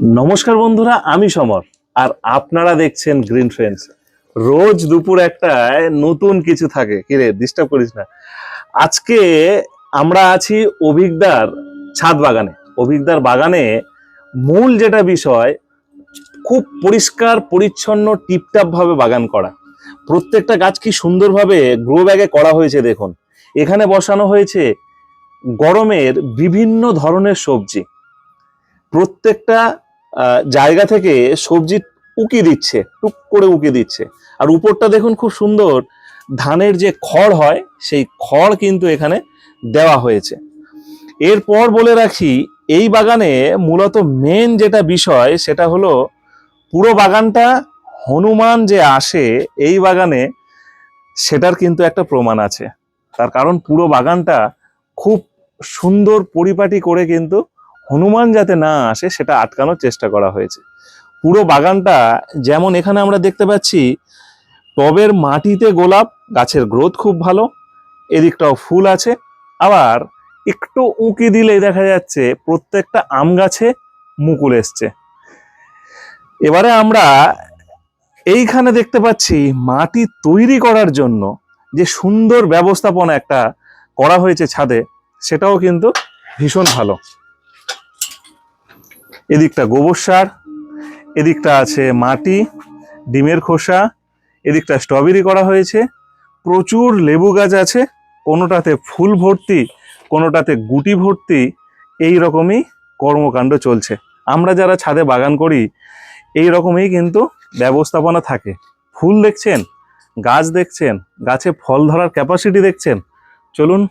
নমস্কার বন্ধুরা, আমি সমর। আর আপনারা দেখছেন গ্রিন ফ্রেন্ডস রোজ দুপুর একটায় নতুন কিছু থাকে। কিরে ডিস্টার্ব করিস না। আজকে আমরা আছি অভিজ্ঞদার ছাদ বাগানে। অভিজ্ঞদার বাগানে মূল যেটা বিষয়, খুব পরিষ্কার, পরিচ্ছন্ন, টিপটাপ ভাবে বাগান করা। প্রত্যেকটা গাছ কি সুন্দরভাবে গ্রো ব্যাগে করা হয়েছে দেখুন। এখানে বসানো হয়েছে গরমের বিভিন্ন ধরনের সবজি। প্রত্যেকটা জায়গা থেকে সবজি উকি দিচ্ছে, টুক করে উকি দিচ্ছে। আর উপরটা দেখুন খুব সুন্দর, ধানের যে খড় হয়, সেই খড় কিন্তু এখানে দেওয়া হয়েছে। এরপর বলে রাখি, এই বাগানে মূলত মেন যেটা বিষয়, সেটা হলো পুরো বাগানটা হনুমান যে আসে, এই বাগানে সেটার কিন্তু একটা প্রমাণ আছে। তার কারণ পুরো বাগানটা খুব সুন্দর পরিপাটি করে কিন্তু হনুমান যাতে না আসে, সেটা আটকানোর চেষ্টা করা হয়েছে। পুরো বাগানটা যেমন এখানে আমরা দেখতে পাচ্ছি, টবের মাটিতে গোলাপ, গাছের গ্রোথ খুব ভালো, এদিকটাও ফুল আছে। আবার একটু উঁকি দিলেই দেখা যাচ্ছে, প্রত্যেকটা আম গাছে মুকুল এসছে। এবারে আমরা এইখানে দেখতে পাচ্ছি, মাটি তৈরি করার জন্য যে সুন্দর ব্যবস্থাপনা একটা করা হয়েছে ছাদে, সেটাও কিন্তু ভীষণ ভালো। এদিকটা গোবর সার, এদিকটা আছে মাটি, ডিমের খোসা, এদিকটা স্ট্রবেরি করা হয়েছে। প্রচুর লেবু গাছ আছে, কোনোটাতে ফুল ভর্তি, কোনোটাতে গুটি ভর্তি, এই রকমই কর্মকাণ্ড চলছে। আমরা যারা ছাদে বাগান করি, এই রকমই কিন্তু ব্যবস্থাপনা থাকে। ফুল দেখছেন, গাছ দেখছেন, গাছে ফল ধরার ক্যাপাসিটি দেখছেন। চলুন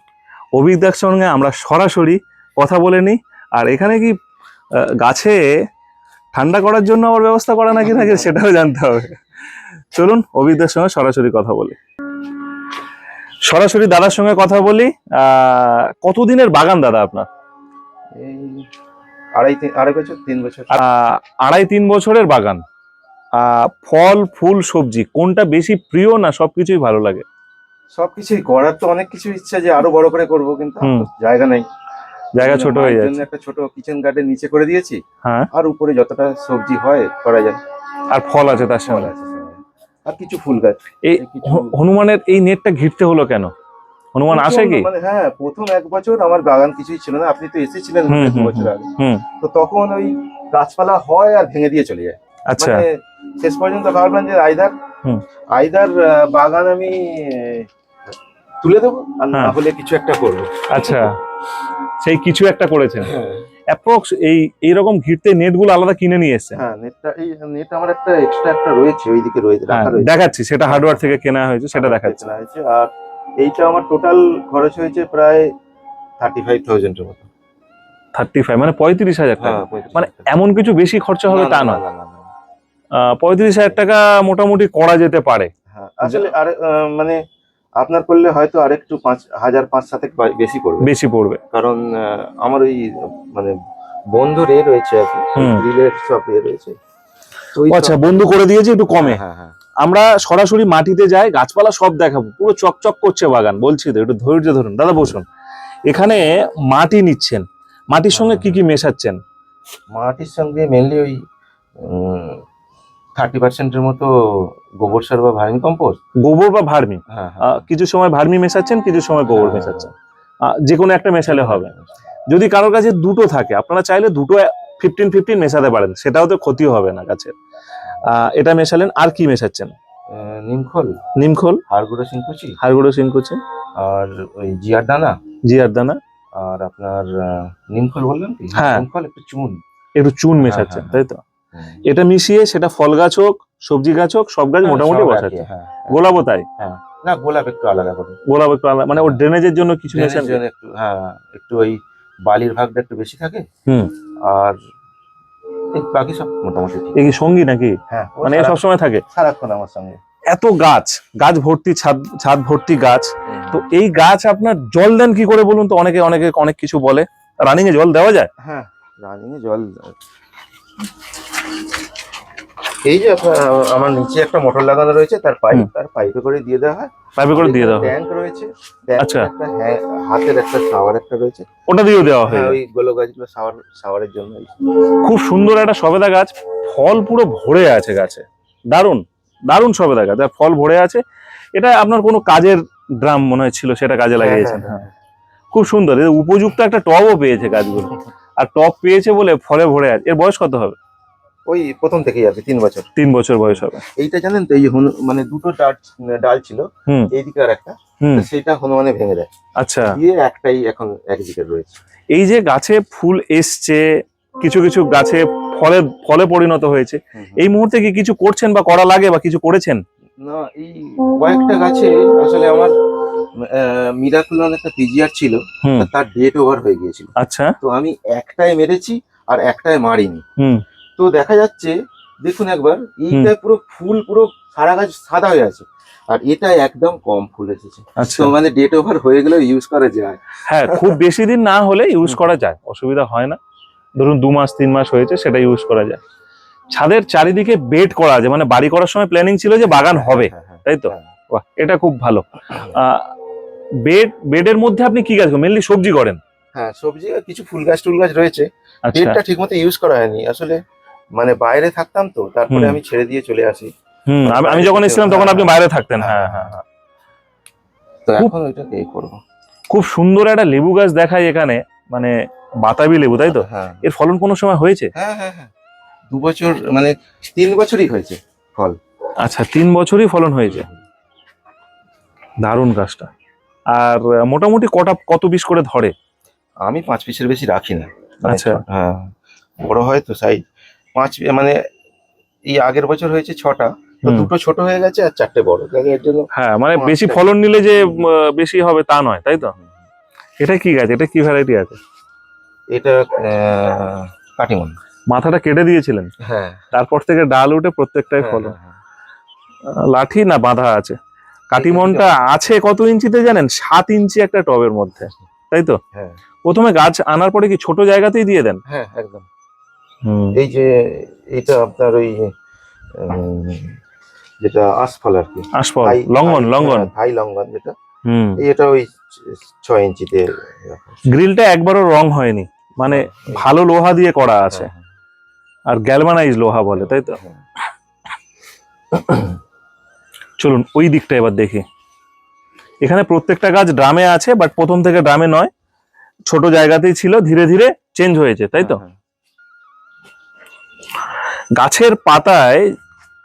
অভিজ্ঞতার সঙ্গে আমরা সরাসরি কথা বলে নিই। আর এখানে কি গাছে ঠান্ডা করার জন্য আবার ব্যবস্থা করা নাকি থাকে সেটাও জানতে হবে। চলুন অভিজ্ঞতার সঙ্গে সরাসরি কথা বলি। সরাসরি দাদার সঙ্গে কথা বলি। কতদিনের বাগান দাদা আপনার? আড়াই তিন আড়াই বছর তিন বছর। আড়াই তিন বছরের বাগান। আহ, ফল ফুল সবজি কোনটা বেশি প্রিয় না সবকিছুই ভালো লাগে? সবকিছুই করার তো অনেক কিছু ইচ্ছা যে আরও বড় করে করব কিন্তু জায়গা নেই। জায়গা ছোট হয়ে যাচ্ছে। একটা ছোট কিচেন গার্ডেন নিচে করে দিয়েছি। হ্যাঁ। আর উপরে যতটা সবজি হয় করা যায়। আর ফল আছে তার সঙ্গে? আর কিছু ফুল গাছ। এই হনুমানের এই নেটটা ঘিরতে হলো কেন? হনুমান আসে কি? মানে হ্যাঁ প্রথম এক বছর আমার বাগান কিছুই ছিল না। আপনি তো এসেছিলেন দু বছর আগে। হুম। তো তখন ওই গাছপালা হয় আর ভেঙে দিয়ে চলে যায়। আচ্ছা। মানে শেষ পর্যন্ত ভাবলাম যে আইদার হুম। আইদার বাগান আমি তুলে দেবো। আর না হ্যাঁ। হলে কিছু একটা করব। আচ্ছা। সেই কিছু একটা করেছেন। অ্যাপ্রক্স এই এইরকম ঘিরতে নেটগুলো আলাদা কিনে নিয়ে এসেছেন। হ্যাঁ নেটটা এই নেট আমার একটা এক্সট্রা একটা রয়েছে ওইদিকে রয়েছে হ্যাঁ রাখা রয়েছে। দেখাচ্ছি সেটা হার্ডওয়্যার থেকে কেনা হয়েছে সেটা দেখাচ্ছি। কেনা হয়েছে আর এইটা আমার টোটাল খরচ হয়েছে প্রায় থার্টি ফাইভ থাউজেন্ডের মতো। থার্টি ফাইভ মানে পঁয়ত্রিশ হাজার টাকা। হ্যাঁ মানে এমন কিছু বেশি খরচা হবে তা না, পঁয়ত্রিশ হাজার টাকা মোটামুটি করা যেতে পারে। হ্যাঁ আসলে আর মানে আপনার করলে হয়তো আরেকটু পাঁচ হাজার পাঁচ সাথে বেশি পড়বে। বেশি পড়বে। কারণ আমার ওই মানে বন্ধুর এ রয়েছে আর কি হুম। গ্রিলের সব এ রয়েছে। আচ্ছা বন্ধু করে দিয়েছে একটু কমে। হ্যাঁ হ্যাঁ আমরা সরাসরি মাটিতে যাই গাছপালা সব দেখাবো পুরো চকচক করছে বাগান বলছি তো একটু ধৈর্য ধরুন। দাদা বসুন। এখানে মাটি নিচ্ছেন মাটির সঙ্গে কি কি মেশাচ্ছেন? মাটির সঙ্গে মেনলি ওই থার্টি পার্সেন্টের মতো গোবর সার বা ভার্মি কম্পোস্ট? গোবর বা ভার্মি? হ্যাঁ কিছু সময় ভার্মি মেশাচ্ছেন কিছু সময় গোবর মেশাচ্ছেন। যে কোনো একটা মেশালে হবে। যদি কারোর কাছে দুটো থাকে আপনারা চাইলে দুটো ফিফটিন ফিফটিন মেশাতে পারেন। সেটাও তো ক্ষতি হবে না গাছের এটা মেশালেন আর কি মেশাচ্ছেন? নিমখোল নিমখোল হাড়গুঁড়ো শিংকুচি। হাড়গুঁড়ো সিনকুচি আর ওই জিয়ার দানা। জিয়ার দানা। আর আপনার নিমখোল বললাম হ্যাঁ। নিমখোল একটু চুন। একটু চুন মেশাচ্ছেন হ্যাঁ, তাই তো? এটা মিশিয়ে সেটা ফল গাছ হোক সবজি গাছ হোক সব গাছ মোটামুটি সব আর বসাচ্ছে হ্যাঁ গোলাপও তাই? না গোলাপ একটু আলাদা করে। গোলাপ একটু আলাদা মানে ওর ড্রেনেজের জন্য কিছু একটু হ্যাঁ একটু ওই বালির ভাগটা একটু বেশি থাকে। হুম। আর বাকি সব মোটামুটি এই কি সঙ্গী নাকি? হ্যাঁ মানে সারা- সবসময় থাকে? সারাক্ষণ আমার সঙ্গে। এত গাছ গাছ ভর্তি ছাদ ছাদ ভর্তি গাছ। তো এই গাছ আপনার জল দেন কি করে বলুন তো? অনেকে অনেকে অনেক কিছু বলে। রানিং এ জল দেওয়া যায়? হ্যাঁ রানিং এ জল এই যে আপনার আমার নিচে একটা মোটর লাগানো রয়েছে তার পাইপ তার পাইপে করে দিয়ে দেওয়া হয়। পাইপে করে দিয়ে দেওয়া হয়। ট্যাঙ্ক রয়েছে আচ্ছা। একটা হাতের একটা শাওয়ার একটা রয়েছে। ওটা দিয়েও দেওয়া হয় হ্যাঁ ওই গোলো গাছগুলো শাওয়ার শাওয়ারের জন্য। খুব সুন্দর একটা সবেদা গাছ ফল পুরো ভরে আছে গাছে। দারুণ দারুণ সবেদা গাছ আর ফল ভরে আছে। এটা আপনার কোনো কাজের ড্রাম মনে হয় ছিল সেটা কাজে লাগিয়েছেন হ্যাঁ, হ্যাঁ। খুব সুন্দর উপযুক্ত একটা টবও পেয়েছে গাছগুলো। আর টপ পেয়েছে বলে ফলে ভরে আছে। এর বয়স কত হবে? ওই প্রথম থেকেই আছে তিন বছর। তিন বছর বয়স হবে। এইটা জানেন তো এই মানে দুটো ডাল ডাল ছিল এইদিকে আর একটা। সেটা হনুমানে ভেঙে দেয়। আচ্ছা। দিয়ে একটাই এখন একদিকে রয়েছে। এই যে গাছে ফুল এসছে কিছু কিছু গাছে ফলে ফলে পরিণত হয়েছে এই মুহূর্তে কি কিছু করছেন বা করা লাগে বা কিছু করেছেন? না এই কয়েকটা গাছে আসলে আমার মিরাকুলন একটা পিজিআর ছিল তার ডেট ওভার হয়ে গিয়েছিল। আচ্ছা। তো আমি একটায় মেরেছি আর একটায় মারিনি। তো দেখা যাচ্ছে দেখুন একবার এইটা পুরো ফুল পুরো সারা গাছ সাদা হয়ে আছে। আর এটা একদম কম ফুল এসেছে। আচ্ছা। তো মানে ডেট ওভার হয়ে গেলেও ইউজ করা যায়। হ্যাঁ খুব বেশি দিন না হলে ইউজ করা যায় অসুবিধা হয় না। ধরুন দু মাস তিন মাস হয়েছে সেটা ইউজ করা যায়। ছাদের চারিদিকে বেড করা আছে মানে বাড়ি করার সময় প্ল্যানিং ছিল যে বাগান হবে হ্যাঁ, হ্যাঁ, তাই তো? হ্যাঁ। বাহ এটা খুব ভালো। বেড বেডের মধ্যে আপনি কি গাছ মেনলি সবজি করেন? হ্যাঁ সবজি আর কিছু ফুল গাছ টুল গাছ রয়েছে। আচ্ছা। ডেটটা ঠিক মতো ইউজ করা হয়নি। আসলে মানে বাইরে থাকতাম তো তারপরে আমি ছেড়ে দিয়ে চলে আসি। হুম আমি- যখন এসেছিলাম তখন আপনি বাইরে থাকতেন। হ্যাঁ হ্যাঁ হ্যাঁ। তো খুব- এখন ওইটাকে করব? খুব সুন্দর একটা লেবু গাছ দেখায় এখানে মানে বাতাবি লেবু তাই তো? এর ফলন কোনো সময় হয়েছে? হ্যাঁ হ্যাঁ হ্যাঁ। দু বছর মানে তিন বছরই হয়েছে ফল। আচ্ছা তিন বছরই ফলন হয়েছে? দারুণ গাছটা আর মোটামুটি কটা কত পিস করে ধরে? আমি পাঁচ পিসের বেশি রাখি না। মানে আচ্ছা। হ্যাঁ বড় হয় তো সাইজ। পাঁচ মানে এই আগের বছর হয়েছে ছটা তো দুটো ছোট হয়ে গেছে আর চারটে বড়। এর জন্য হ্যাঁ মানে বেশি। ফলন নিলে যে বেশি হবে তা নয় তাই তো? এটা কি গাছ? এটা কি ভ্যারাইটি আছে? এটা কাটিমন। মাথাটা কেটে দিয়েছিলেন। হ্যাঁ। তারপর থেকে ডাল উঠে প্রত্যেকটাই ফলন। হ্যাঁ, হ্যাঁ। লাঠি না বাঁধা আছে? কাটিমনটা আছে কত ইঞ্চিতে জানেন? সাত ইঞ্চি একটা টবের মধ্যে। তাই তো? হ্যাঁ। প্রথমে গাছ আনার পরে কি ছোট জায়গাতেই দিয়ে দেন? হ্যাঁ একদম। এই যে এটা আপনার ওই যেটা আশফল আর কি। লঙ্ঘন থাই- লঙ্ঘন হ্যাঁ, লঙ্ঘন যেটা। হুম। এটা ওই ছয় ইঞ্চিতে। গ্রিলটা একবারও রং হয়নি। মানে ভালো লোহা দিয়ে করা আছে। হ্যাঁ, আর গ্যালভানাইজ লোহা বলে তাই তো? হ্যাঁ। চলুন ওই দিকটা এবার দেখি। এখানে প্রত্যেকটা গাছ ড্রামে আছে বাট প্রথম থেকে ড্রামে নয়। ছোট জায়গাতেই ছিল ধীরে ধীরে চেঞ্জ হয়েছে তাই তো? হ্যাঁ, গাছের পাতায়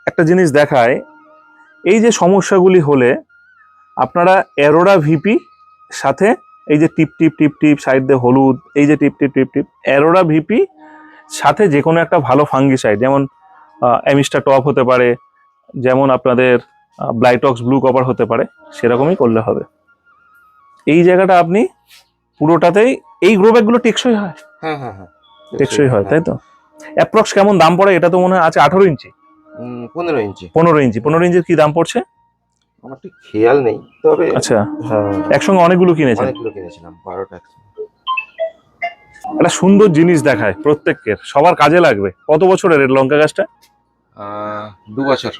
একটা জিনিস দেখায় এই যে সমস্যাগুলি হলে আপনারা অ্যারোরা ভিপি সাথে এই যে টিপ টিপ টিপ টিপ সাইড দিয়ে হলুদ এই যে টিপ টিপ টিপ টিপ অ্যারোরা ভিপি সাথে যে কোনো একটা ভালো ফাঙ্গিসাইড যেমন অ্যামিস্টা টপ হতে পারে যেমন আপনাদের ব্লাইটক্স ব্লু কভার হতে পারে সেরকমই করলে হবে। এই জায়গাটা আপনি পুরোটাতেই এই গ্রো ব্যাগগুলো টেকসই হয়। হ্যাঁ হ্যাঁ হ্যাঁ। টেকসই হয় তাই তো? অ্যাপ্রক্স কেমন দাম পড়ে? এটা তো মনে হয় আছে আঠারো ইঞ্চি। পনেরো ইঞ্চি। পনেরো ইঞ্চি। পনেরো ইঞ্চির কি দাম পড়ছে? আমার ঠিক খেয়াল নেই তবে আচ্ছা। হ্যাঁ। একসঙ্গে অনেকগুলো কিনেছেন? অনেকগুলো কিনেছিলাম বারোটা। একটা সুন্দর জিনিস দেখায় প্রত্যেকের সবার কাজে লাগবে। কত বছরের এর লঙ্কা গাছটা? দু বছর।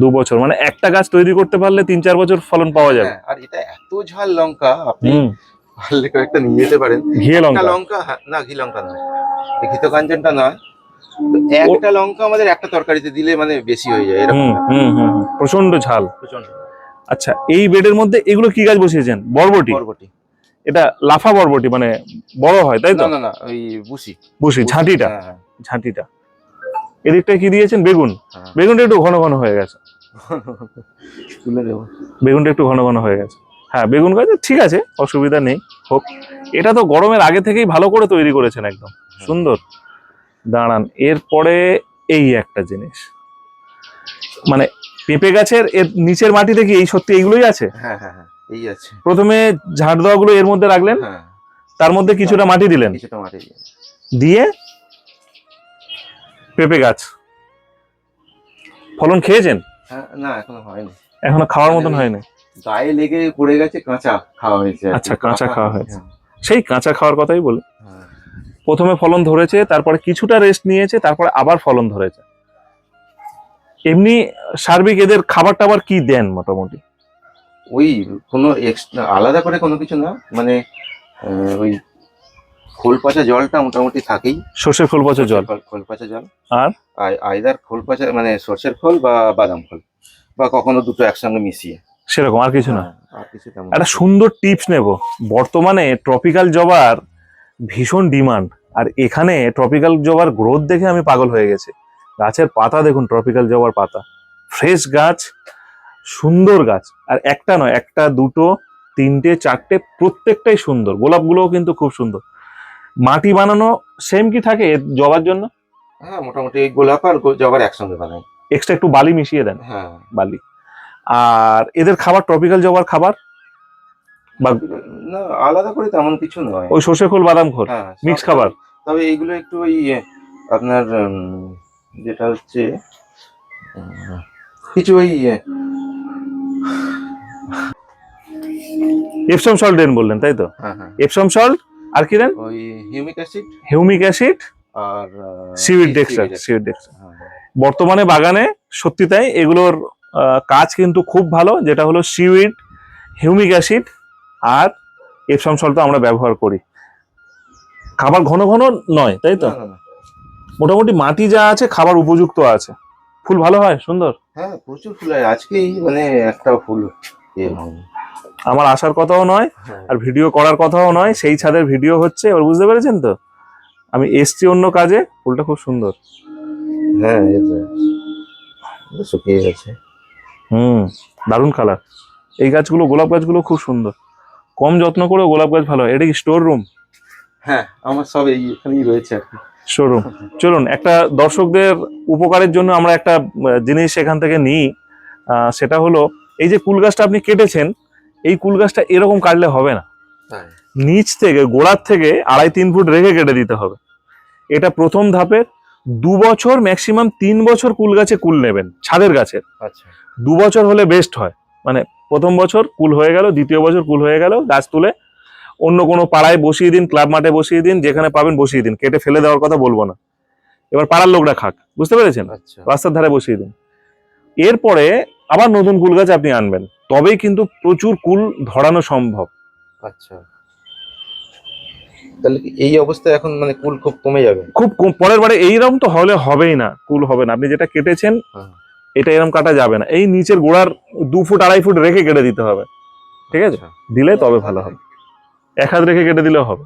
দু বছর মানে একটা গাছ তৈরি করতে পারলে তিন চার বছর ফলন পাওয়া যাবে। হ্যাঁ, আর এটা এত ঝাল লঙ্কা আপনি পারলে কয়েকটা নিয়ে যেতে পারেন। ঘি লঙ্কা। লঙ্কা হ্যাঁ, না ঘি লঙ্কা নয়। ঘিত কাঞ্চনটা নয়। একটা লঙ্কা আমাদের একটা তরকারিতে দিলে মানে বেশি হয়ে যায় এরকম। প্রচণ্ড ঝাল। প্রচণ্ড আচ্ছা এই বেডের মধ্যে এগুলো কি গাছ বসিয়েছেন? বরবটি? বরবটি। এটা লাফা বরবটি মানে বড় হয় তাই তো? না না ওই বুসি। বুঝি ঝাঁটিটা। হ্যাঁ, হ্যাঁ। ঝাঁটিটা। এদিকটা কি দিয়েছেন? বেগুন। হ্যাঁ। বেগুনটা একটু ঘন ঘন হয়ে গেছে। বেগুনটা একটু ঘন ঘন হয়ে গেছে। হ্যাঁ বেগুন গাছ ঠিক আছে অসুবিধা নেই হোক। এটা তো গরমের আগে থেকেই ভালো করে তৈরি করেছেন একদম। সুন্দর। দাঁড়ান এরপরে এই একটা জিনিস। মানে পেঁপে গাছের এর নিচের মাটিতে কি এই সত্যি এইগুলোই আছে? হ্যাঁ হ্যাঁ হ্যাঁ। এই আছে। প্রথমে ঝাড় দেওয়া গুলো এর মধ্যে রাখলেন হ্যাঁ। তার মধ্যে কিছুটা মাটি দিলেন। কিছুটা মাটি দিয়ে। পেঁপে গাছ। ফলন খেয়েছেন? হ্যাঁ না এখনও হয়নি। এখনও খাওয়ার মতন মানে হয়নি? গায়ে লেগে পড়ে গেছে কাঁচা খাওয়া হয়েছে আচ্ছা, কাঁচা খাওয়া হয়েছে। হ্যাঁ, সেই কাঁচা খাওয়ার কথাই বলি। প্রথমে ফলন ধরেছে তারপরে কিছুটা রেস্ট নিয়েছে তারপরে আবার ফলন ধরেছে। এমনি সার্বিক এদের খাবার টাবার কি দেন মোটামুটি? ওই কোনো এক্সট্রা আলাদা করে কোনো কিছু না মানে ওই খোল পচা জলটা মোটামুটি থাকেই। সর্ষের খোল পচা জল? খোল- পচা জল। আর? আইদার খোল পচা মানে সর্ষের খোল বা বাদাম খোল বা কখনো দুটো একসঙ্গে মিশিয়ে। সেরকম আর কিছু না। হ্যাঁ, আর কিছু তেমন একটা সুন্দর টিপস নেব। বর্তমানে ট্রপিক্যাল জবার ভীষণ ডিমান্ড আর এখানে ট্রপিক্যাল জবার গ্রোথ দেখে আমি পাগল হয়ে গেছি। গাছের পাতা দেখুন ট্রপিক্যাল জবার পাতা। ফ্রেশ গাছ সুন্দর গাছ। আর একটা নয় একটা দুটো তিনটে চারটে প্রত্যেকটাই সুন্দর। গোলাপগুলোও কিন্তু খুব সুন্দর। মাটি বানানো সেম কি থাকে জবার জন্য? হ্যাঁ মোটামুটি গোলাপ আর জবার একসঙ্গে বানাই। এক্সট্রা একটু বালি মিশিয়ে দেন। হ্যাঁ। বালি। আর এদের খাবার ট্রপিক্যাল জবার খাবার? বা না আলাদা করে তেমন কিছু নয়। ওই সর্ষে খোল বাদাম খোল হ্যাঁ মিক্স খাবার? তবে এইগুলো একটু ওই আপনার যেটা হচ্ছে কিছু ওই এপসম সল্ট দেন বললেন তাই তো? হ্যাঁ হ্যাঁ। এপসম সল্ট আর কি দেন? ওই হিউমিক অ্যাসিড হিউমিক অ্যাসিড আর সিউইড ডেক্সট্রা সিউইড ডেক্সট্রা হ্যাঁ, বর্তমানে বাগানে সত্যি তাই এগুলোর কাজ কিন্তু খুব ভালো যেটা হলো সিউইড হিউমিক অ্যাসিড আর এপসম সল্ট তো আমরা ব্যবহার করি। খাবার ঘন ঘন নয় তাই তো। মোটামুটি মাটি যা আছে খাবার উপযুক্ত আছে। ফুল ভালো হয়? সুন্দর? হ্যাঁ প্রচুর ফুল হয়। আজকেই মানে একটা ফুল আমার আসার কথাও নয় হ্যাঁ, আর ভিডিও করার কথাও নয়। সেই ছাদের ভিডিও হচ্ছে এবার বুঝতে পেরেছেন তো? আমি এসছি অন্য কাজে ফুলটা খুব সুন্দর। হ্যাঁ শুকিয়ে গেছে। হুম দারুণ কালার এই গাছগুলো গোলাপ গাছগুলো খুব সুন্দর। কম যত্ন করে গোলাপ গাছ ভালো হয়। এটা কি স্টোর রুম হ্যাঁ আমার সব এই এখানেই রয়েছে আর কি। স্টোর রুম চলুন একটা দর্শকদের উপকারের জন্য আমরা একটা জিনিস এখান থেকে নিই। সেটা হলো এই যে কুল গাছটা আপনি কেটেছেন এই কুল গাছটা এরকম কাটলে হবে না। হ্যাঁ। নিচ থেকে গোড়ার থেকে আড়াই তিন ফুট রেখে কেটে দিতে হবে। এটা প্রথম ধাপের দু বছর ম্যাক্সিমাম তিন বছর কুল গাছে কুল নেবেন ছাদের গাছের আচ্ছা। দু বছর হলে বেস্ট হয়। মানে প্রথম বছর কুল হয়ে গেল দ্বিতীয় বছর কুল হয়ে গেল গাছ তুলে অন্য কোনো পাড়ায় বসিয়ে দিন ক্লাব মাঠে বসিয়ে দিন যেখানে পাবেন বসিয়ে দিন। কেটে ফেলে দেওয়ার কথা বলব না। এবার পাড়ার লোকরা খাক বুঝতে পেরেছেন? আচ্ছা। রাস্তার ধারে বসিয়ে দিন। এরপরে আবার নতুন কুল গাছ আপনি আনবেন। তবেই কিন্তু প্রচুর কুল ধরানো সম্ভব। আচ্ছা। তাহলে এই অবস্থায় এখন মানে কুল খুব কমে যাবে? খুব কম পরের বারে এইরকম তো হলে হবেই না কুল হবে না। আপনি যেটা কেটেছেন হ্যাঁ। এটা এরকম কাটা যাবে না। এই নিচের গোড়ার দু ফুট আড়াই ফুট রেখে কেটে দিতে হবে। ঠিক আছে? আচ্ছা। দিলে তবে ভালো হবে। এক হাত রেখে কেটে দিলেও হবে।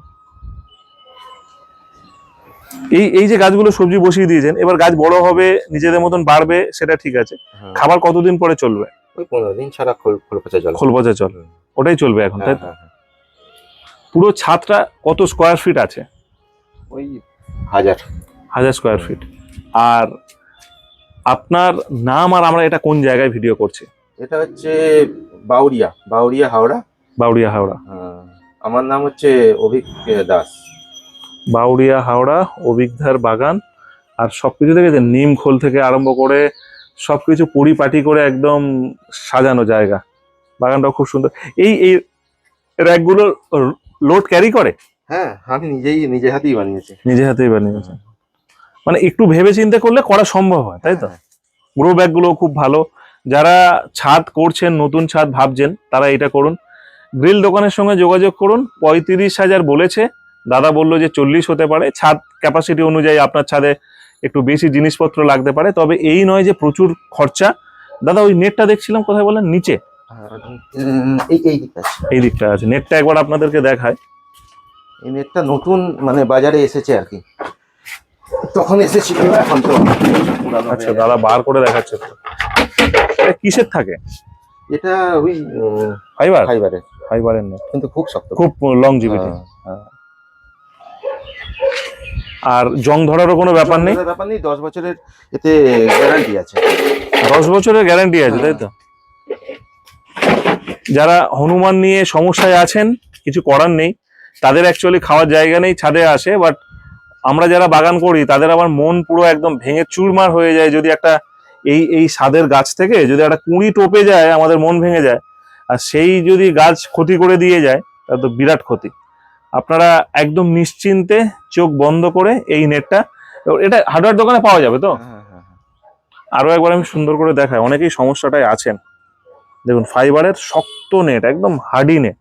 এই এই যে গাছগুলো সবজি বসিয়ে দিয়েছেন এবার গাছ বড় হবে নিজেদের মতন বাড়বে সেটা ঠিক আছে। হ্যাঁ। খাবার কতদিন পরে চলবে? ওই পনেরো দিন ছাড়া খোল পচা জল। খোল পচা চল ওটাই চলবে এখন তাই হ্যাঁ তো? হ্যাঁ। পুরো ছাদটা কত স্কোয়ার ফিট আছে? ওই হাজার। হাজার স্কোয়ার ফিট আর আপনার নাম আর আমরা এটা কোন জায়গায় ভিডিও করছি? এটা হচ্ছে বাউরিয়া বাউরিয়া হাওড়া। বাউড়িয়া হাওড়া। হ্যাঁ। আমার নাম হচ্ছে অভিক দাস। বাউড়িয়া হাওড়া অভিজ্ঞার বাগান আর সবকিছু দেখেছেন নিম খোল থেকে আরম্ভ করে সবকিছু পরিপাটি করে একদম সাজানো জায়গা। বাগানটাও খুব সুন্দর। এই এই র্যাকগুলো লোড ক্যারি করে? হ্যাঁ আমি নিজেই নিজে হাতেই বানিয়েছি। নিজে হাতেই বানিয়েছে। মানে একটু ভেবে চিন্তে করলে করা সম্ভব হয় তাই তো? হ্যাঁ। গ্রো ব্যাগগুলো খুব ভালো। যারা ছাদ করছেন নতুন ছাদ ভাবছেন তারা এটা করুন। গ্রিল দোকানের সঙ্গে যোগাযোগ করুন পঁয়ত্রিশ হাজার বলেছে। দাদা বলল যে চল্লিশ হতে পারে। ছাদ ক্যাপাসিটি অনুযায়ী আপনার ছাদে একটু বেশি জিনিসপত্র লাগতে পারে। তবে এই নয় যে প্রচুর খরচা। দাদা ওই নেটটা দেখছিলাম কোথায় বলেন? নিচে। এই দিকটা আছে। নেটটা একবার আপনাদেরকে দেখায়। এই নেটটা নতুন মানে বাজারে এসেছে আর কি। তখন এসেছিল এখন তো আচ্ছা দাদা বার করে দেখাচ্ছে। এটা কিসের থাকে? এটা ওই ফাইবার? ফাইবারের। ফাইবারের নেট। কিন্তু খুব শক্ত খুব লং জিবিটি হ্যাঁ। আর জং ধরারও কোনো ব্যাপার নেই? ব্যাপার নেই দশ বছরের এতে গ্যারান্টি আছে। দশ বছরের গ্যারান্টি আছে তাই তো? যারা হনুমান নিয়ে সমস্যায় আছেন কিছু করার নেই। তাদের অ্যাকচুয়ালি খাওয়ার জায়গা নেই ছাদে আসে বাট আমরা যারা বাগান করি তাদের আবার মন পুরো একদম ভেঙে চুরমার হয়ে যায়। যদি একটা এই এই স্বাদের গাছ থেকে যদি একটা কুঁড়ি টোপে যায় আমাদের মন ভেঙে যায় আর সেই যদি গাছ ক্ষতি করে দিয়ে যায় তাহলে তো বিরাট ক্ষতি। আপনারা একদম নিশ্চিন্তে চোখ বন্ধ করে এই নেটটা এটা হার্ডওয়্যার দোকানে পাওয়া যাবে তো? হ্যাঁ, হ্যাঁ, হ্যাঁ। আরও একবার আমি সুন্দর করে দেখাই অনেকেই সমস্যাটায় আছেন। দেখুন ফাইবারের শক্ত নেট একদম হার্ডি নেট।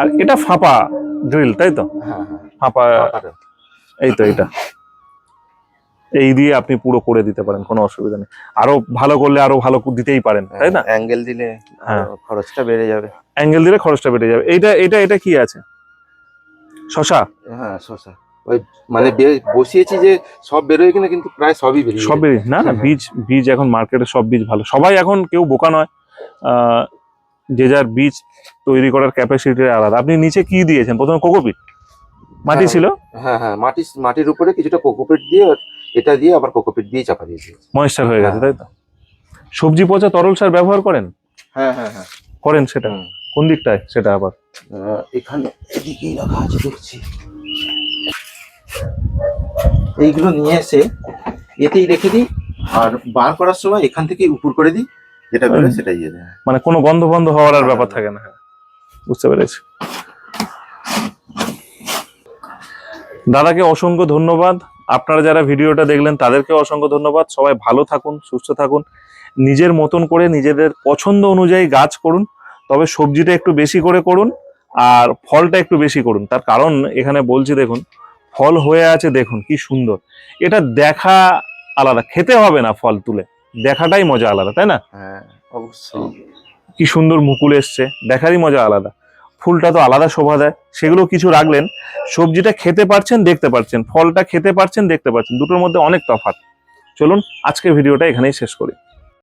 আর এটা ফাঁপা ড্রিল তাই তো? হ্যাঁ হ্যাঁ। ফাঁপা এই তো এটা এই দিয়ে আপনি পুরো করে দিতে পারেন কোনো অসুবিধা নেই। আরও ভালো করলে আরও ভালো দিতেই পারেন তাই না? অ্যাঙ্গেল দিলে হ্যাঁ। খরচটা বেড়ে যাবে। অ্যাঙ্গেল দিলে খরচটা বেড়ে যাবে। এইটা এটা এটা কি আছে? শশা? হ্যাঁ শশা। ওই মানে বসিয়েছি যে সব বেরোয় কিনা কিন্তু প্রায় সবই বেরিয়ে সব। বেরিয়ে- না না হ্যাঁ। বীজ বীজ এখন মার্কেটে সব বীজ ভালো। সবাই এখন কেউ বোকা নয়। যে যার বীজ তৈরি করার ক্যাপাসিটি আলাদা। আপনি নিচে কি দিয়েছেন? প্রথমে কোকোপিট? মাটি হ্যাঁ। ছিল? হ্যাঁ হ্যাঁ মাটি মাটির উপরে কিছুটা কোকোপিট দিয়ে এটা দিয়ে আবার কোকোপিট দিয়ে চাপা দিয়েছি। ময়েশ্চার হয়ে গেছে হ্যাঁ। তাই তো? সবজি পচা তরল সার ব্যবহার করেন? হ্যাঁ হ্যাঁ হ্যাঁ। করেন সেটা? কোন দিকটায় সেটা আবার? এখানে এদিকেই রাখা আছে দেখছি। এইগুলো নিয়ে এসে এতেই রেখে দিই আর বার করার সময় এখান থেকে উপর করে দিই যেটা বেরোয়। সেটাই দিয়ে দেয়। মানে কোনো গন্ধ বন্ধ হওয়ার আর ব্যাপার থাকে না হ্যাঁ। বুঝতে পেরেছি। দাদাকে অসংখ্য ধন্যবাদ। আপনারা যারা ভিডিওটা দেখলেন তাদেরকে অসংখ্য ধন্যবাদ। সবাই ভালো থাকুন সুস্থ থাকুন। নিজের মতন করে নিজেদের পছন্দ অনুযায়ী গাছ করুন। তবে সবজিটা একটু বেশি করে করুন আর ফলটা একটু বেশি করুন। তার কারণ এখানে বলছি দেখুন ফল হয়ে আছে দেখুন কি সুন্দর। এটা দেখা আলাদা খেতে হবে না ফল তুলে। দেখাটাই মজা আলাদা তাই না? হ্যাঁ অবশ্যই। কি সুন্দর মুকুল এসছে দেখারই মজা আলাদা। ফুলটা তো আলাদা শোভা দেয়, সেগুলো কিছু রাখলেন, সবজিটা খেতে পারছেন, দেখতে পাচ্ছেন ফলটা খেতে পারছেন, দেখতে পাচ্ছেন দুটোর মধ্যে অনেক তফাৎ। চলুন আজকে ভিডিওটা এখানেই শেষ করি।